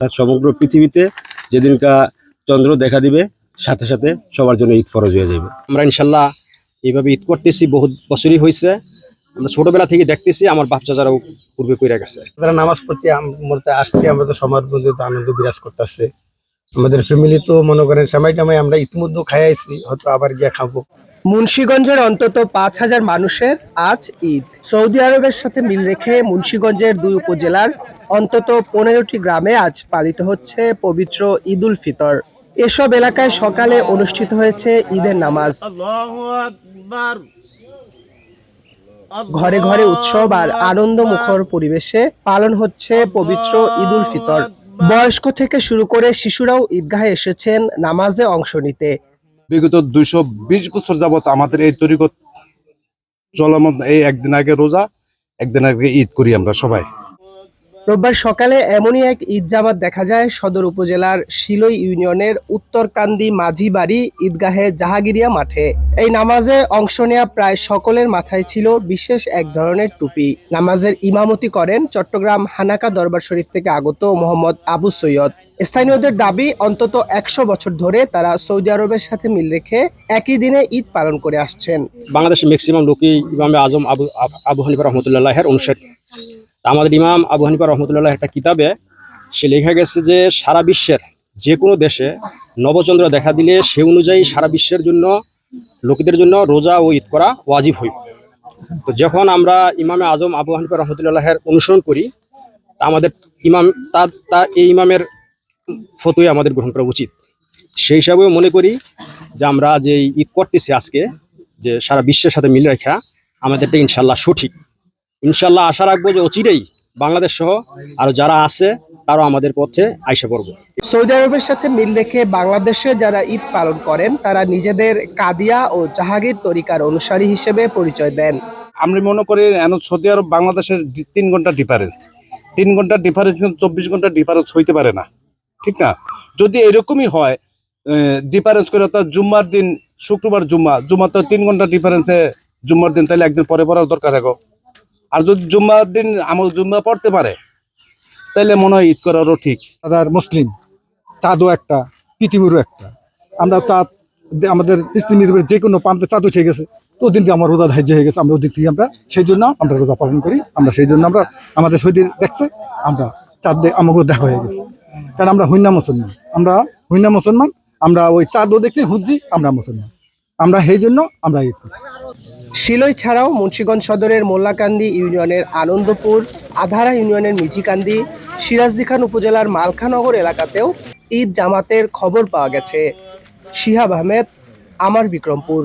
তার সমগ্র পৃথিবীতে যেদিনকা চন্দ্র দেখা দিবে সাথে সাথে সবার জন্য ঈদ ফরজ হয়ে যাবে আমরা ইনশাল্লাহ এইভাবে ঈদ করতেছি বহুত বছরই হয়েছে আমরা ছোটবেলা থেকে দেখতেছি আমার বাচ্চা যারা পূর্বে কইরা গেছে। যারা নামাজ পড়তে আমরা আসছি আমরা তো সমাজ বন্ধু তো আনন্দ বিরাজ করতেছে। আমাদের ফ্যামিলি তো মনে করেন সময় টামাই আমরা ইতিমধ্যে খাই আইছি হয়তো আবার গিয়ে খাব। মুন্সিগঞ্জের অন্তত পাঁচ হাজার মানুষের আজ ঈদ। সৌদি আরবের সাথে মিল রেখে মুন্সিগঞ্জের দুই উপজেলার অন্তত পনেরোটি গ্রামে আজ পালিত হচ্ছে পবিত্র ঈদ উল ফিতর। এসব এলাকায় সকালে অনুষ্ঠিত হয়েছে ঈদের নামাজ। ঘরে ঘরে উৎসব আর আনন্দ মুখর পরিবেশে পালন হচ্ছে পবিত্র ঈদ উল ফিতর বয়স্ক থেকে শুরু করে শিশুরাও ঈদগাহে এসেছেন নামাজে অংশ নিতে। বিগত দুইশো বিশ বছর যাবৎ আমাদের এই তরিকত চলমান এই একদিন আগে রোজা, একদিন আগে ঈদ করি আমরা সবাই। রোববার সকালে এমনই এক ঈদ জামাত দেখা যায় সদর উপজেলার শিলই ইউনিয়নের উত্তরকান্দি মাঝিবাড়ি ঈদগাহে জাহাগিরিয়া মাঠে। এই নামাজে অংশ নেওয়া প্রায় সকলের মাথায় ছিল বিশেষ এক ধরনের টুপি। নামাজের ইমামতি করেন চট্টগ্রাম হানাকা দরবার শরীফ থেকে আগত মোহাম্মদ আবু সৈয়দ। স্থানীয়দের দাবি, অন্তত একশো বছর ধরে তারা সৌদি আরবের সাথে মিল রেখে একই দিনে ঈদ পালন করে আসছেন। বাংলাদেশের ম্যাক্সিমাম লোকই ইমামে আজম আবু আব- হানিফা রহমতুল্লাহের অনুসারী। আমাদের ইমাম আবু হানিফা রহমতুল্লাহ একটা কিতাবে, সে লেখা গেছে যে সারা বিশ্বের যে কোনো দেশে নবচন্দ্র দেখা দিলে সে অনুযায়ী সারা বিশ্বের জন্য লোকেদের জন্য রোজা ও ঈদ করা ওয়াজিব হইব। তো যখন আমরা ইমামে আজম আবু হানিফা রহমতুল্লাহের অনুসরণ করি, তা আমাদের ইমাম, তা তা এই ইমামের ফতোই আমাদের গ্রহণ করা উচিত। সেই হিসাবেও মনে করি যে আমরা যে ঈদ করতেছি আজকে, যে সারা বিশ্বের সাথে মিল রেখা, আমাদেরটা ইনশাল্লাহ সঠিক। ইনশাল্লাহ আশা রাখব যে অচিরেই বাংলাদেশ সহ আরও যারা আছে তারাও আমাদের পথে আইসে পড়ব। সৌদি আরবের সাথে মিল রেখে বাংলাদেশে যারা ঈদ পালন করেন তারা নিজেদের কাদিয়া ও জাহাগীর তরিকার অনুসারী হিসেবে পরিচয় দেন। আমরা মনে করি সৌদি আরব বাংলাদেশের তিন ঘণ্টা ডিফারেন্স তিন ঘণ্টা ডিফারেন্স কিন্তু চব্বিশ ঘণ্টা ডিফারেন্স হইতে পারে না। ঠিক না? যদি এরকমই হয় ডিফারেন্স করে অর্থাৎ জুম্মার দিন শুক্রবার জুম্মা জুম্মা তো তিন ঘণ্টা ডিফারেন্সে জুম্মার দিন তাহলে একদিন পরে পড়ার দরকার এখন আর যদি জুম্মার দিন আমার জুম্মা পড়তে পারে তাহলে মনে হয় ঈদ করারও ঠিক। তাদের মুসলিম, চাঁদও একটা, পৃথিবীরও একটা। আমরা চাঁদ, আমাদের ইসলামের যে কোনো প্রান্তে চাঁদ উঠে গেছে, তো ওদিন দিয়ে আমার রোজা ধার্য হয়ে গেছে, আমরা ওদিক থেকে আমরা সেই জন্য আমরা রোজা পালন করি, আমরা সেই জন্য আমরা আমাদের শরীর দেখছে, আমরা চাঁদ আমাকেও দেখা হয়ে গেছে। কারণ আমরা হুইনা মুসলমান, আমরা হুইনা মুসলমান, আমরা ওই চাঁদও দেখছি হুজি আমরা মুসলমান। আমরা সেই জন্য আমরা শিলই ছাড়াও মুন্সীগঞ্জ সদরের মোল্লাকান্দি ইউনিয়নের আনন্দপুর, আধারা ইউনিয়নের মিঝিকান্দি সিরাজদিখান উপজেলার মালখানগর এলাকাতেও ঈদ জামাতের খবর পাওয়া গেছে। শিহাব আহমেদ, আমার বিক্রমপুর।